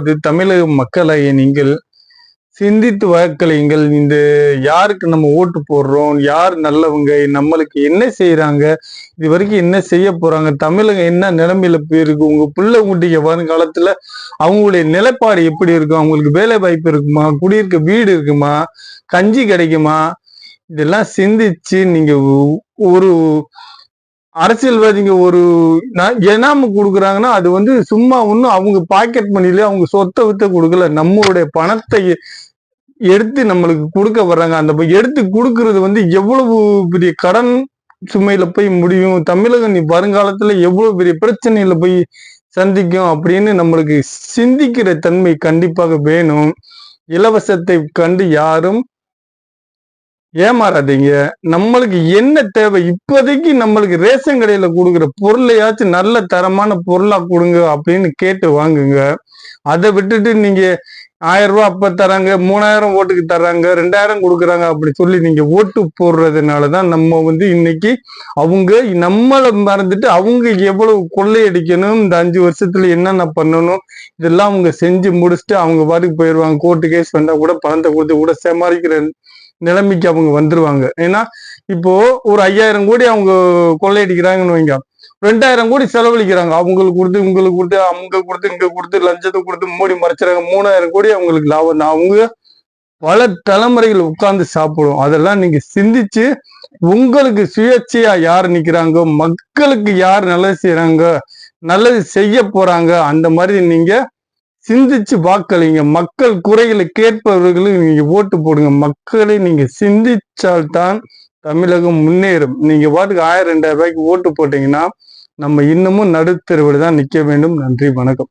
அது தமிழக மக்களாகிய நீங்கள் சிந்தித்து வாக்களியுங்கள். இந்த யாருக்கு நம்ம ஓட்டு போடுறோம்? யார் நல்லவங்க? நம்மளுக்கு என்ன செய்யறாங்க இது வரைக்கும் என்ன செய்ய போறாங்க? தமிழகம் என்ன நிலைமையில போயிருக்கு? உங்க பிள்ளை குட்டிக்கு வருங்காலத்துல அவங்களுடைய நிலைப்பாடு எப்படி இருக்கும்? அவங்களுக்கு வேலை வாய்ப்பு இருக்குமா? குடியிருக்க வீடு இருக்குமா? கஞ்சி கிடைக்குமா? இதெல்லாம் சிந்திச்சு நீங்க ஒரு அரசியல்வாதிங்க ஒரு எனாம கொடுக்குறாங்கன்னா அது வந்து சும்மா ஒன்றும் அவங்க பாக்கெட் மணில அவங்க சொத்தை வித்த கொடுக்கல. நம்மளுடைய பணத்தை எடுத்து நம்மளுக்கு கொடுக்க வர்றாங்க. அந்த எடுத்து கொடுக்கறது வந்து எவ்வளவு பெரிய கடன் சுமையில போய் முடியும்? தமிழகம் நீ வருங்காலத்துல எவ்வளவு பெரிய பிரச்சனையில போய் சந்திக்கும் அப்படின்னு நம்மளுக்கு சிந்திக்கிற தன்மை கண்டிப்பாக வேணும். இலவசத்தை கண்டு யாரும் ஏமாறாதீங்க. நம்மளுக்கு என்ன தேவை? இப்போதைக்கு நம்மளுக்கு ரேஷன் கடையில் கொடுக்குற பொருளையாச்சும் நல்ல தரமான பொருளாக கொடுங்க அப்படின்னு கேட்டு வாங்குங்க. அதை விட்டுட்டு நீங்கள் ஆயிரம் ரூபாய் அப்போ தராங்க மூணாயிரம் ஓட்டுக்கு தர்றாங்க ரெண்டாயிரம் கொடுக்குறாங்க அப்படி சொல்லி நீங்கள் ஓட்டு போடுறதுனால தான் நம்ம வந்து இன்னைக்கு அவங்க நம்மளை மறந்துட்டு அவங்க எவ்வளவு கொள்ளையடிக்கணும் இந்த அஞ்சு வருஷத்துல என்னென்ன பண்ணணும் இதெல்லாம் அவங்க செஞ்சு முடிச்சுட்டு அவங்க பாட்டுக்கு போயிடுவாங்க. கோர்ட்டு கேஸ் வந்தால் கூட பணத்தை கொடுத்து கூட சமாளிக்கிற நிலைமைக்கு அவங்க வந்துருவாங்க. ஏன்னா இப்போ ஒரு ஐயாயிரம் கோடி அவங்க கொள்ளையடிக்கிறாங்கன்னு வைங்க. ரெண்டாயிரம் கோடி செலவழிக்கிறாங்க. அவங்களுக்கு கொடுத்து உங்களுக்கு கொடுத்து அவங்க கொடுத்து இங்க கொடுத்து லஞ்சத்தை கொடுத்து மூடி மறைச்சிறாங்க மூணாயிரம் கோடி அவங்களுக்கு லாபம். அவங்க பல தலைமுறைகள் உட்கார்ந்து சாப்பிடும் அதெல்லாம் நீங்க சிந்திச்சு உங்களுக்கு சுயேட்சையா யார் நிக்கிறாங்க? மக்களுக்கு யார் நல்லது செய்யறாங்க நல்லது செய்ய போறாங்க? அந்த மாதிரி நீங்க சிந்திச்சு வாக்களிங்க. மக்கள் குறைகளை கேட்பவர்களுக்கு நீங்க ஓட்டு போடுங்க. மக்களை நீங்க சிந்திச்சால்தான் தமிழகம் முன்னேறும். நீங்க பாட்டுக்கு ஆயிரம் ரெண்டாயிரம் ரூபாய்க்கு ஓட்டு போட்டீங்கன்னா நம்ம இன்னமும் நடுத்தருவில் தான் நிற்க வேண்டும். நன்றி வணக்கம்.